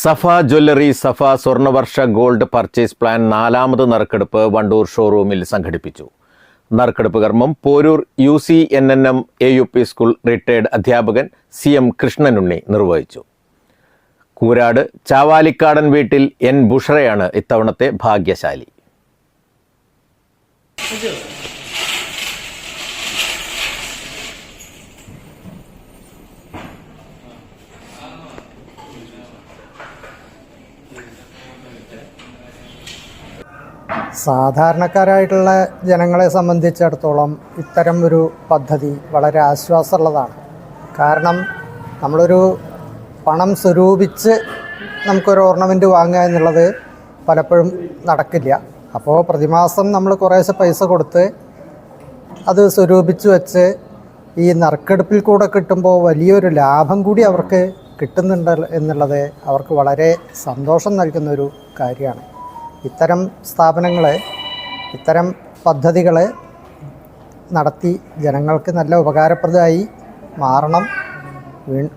Safa jewellery Safa Swarnavarsha gold purchase plan നാലാമത് നറുക്കെടുപ്പ് വണ്ടൂർ ഷോറൂമിൽ സംഘടിപ്പിച്ചു. നറുക്കെടുപ്പ് കർമ്മം Poroor U C N N M A U P school retired അധ്യാപകൻ സി എം കൃഷ്ണനുണ്ണി നിർവഹിച്ചു. കൂരാട് ചാവാലിക്കാടൻ വീട്ടിൽ എൻ ബുഷറയാണ് ഇത്തവണത്തെ ഭാഗ്യശാലി. സാധാരണക്കാരായിട്ടുള്ള ജനങ്ങളെ സംബന്ധിച്ചിടത്തോളം ഇത്തരം ഒരു പദ്ധതി വളരെ ആശ്വാസമുള്ളതാണ്. കാരണം നമ്മളൊരു പണം സ്വരൂപിച്ച് നമുക്കൊരു ഓർണമെന്റ് വാങ്ങുക എന്നുള്ളത് പലപ്പോഴും നടക്കില്ല. അപ്പോൾ പ്രതിമാസം നമ്മൾ കുറേശ്ശെ പൈസ കൊടുത്ത് അത് സ്വരൂപിച്ച് വെച്ച് ഈ നറുക്കെടുപ്പിൽ കൂടെ കിട്ടുമ്പോൾ വലിയൊരു ലാഭം കൂടി അവർക്ക് കിട്ടുന്നുണ്ട് എന്നുള്ളത് അവർക്ക് വളരെ സന്തോഷം നൽകുന്നൊരു കാര്യമാണ്. ഇത്തരം സ്ഥാപനങ്ങളെ ഇത്തരം പദ്ധതികൾ നടത്തി ജനങ്ങൾക്ക് നല്ല ഉപകാരപ്രദമായി മാറണം.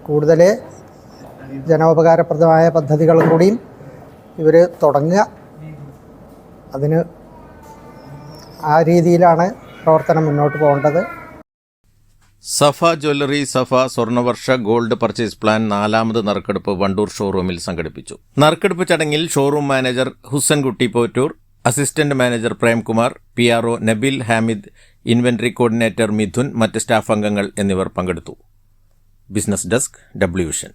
കൂടുതൽ ജനോപകാരപ്രദമായ പദ്ധതികളും കൂടിയും ഇവർ തുടങ്ങുക. അതിന് ആ രീതിയിലാണ് പ്രവർത്തനം മുന്നോട്ട് പോകേണ്ടത്. Safa jewellery Safa Swarnavarsha gold purchase plan നാലാമത് നറുക്കെടുപ്പ് വണ്ടൂർ ഷോറൂമിൽ സംഘടിപ്പിച്ചു. നറുക്കെടുപ്പ് ചടങ്ങിൽ showroom manager Husankutty Pottoor assistant manager Premkumar P R Nabil Hamid inventory coordinator Mithun മറ്റ് സ്റ്റാഫ് അംഗങ്ങൾ എന്നിവർ പങ്കെടുത്തു. Business desk ഡബ്ല്യൂഷൻ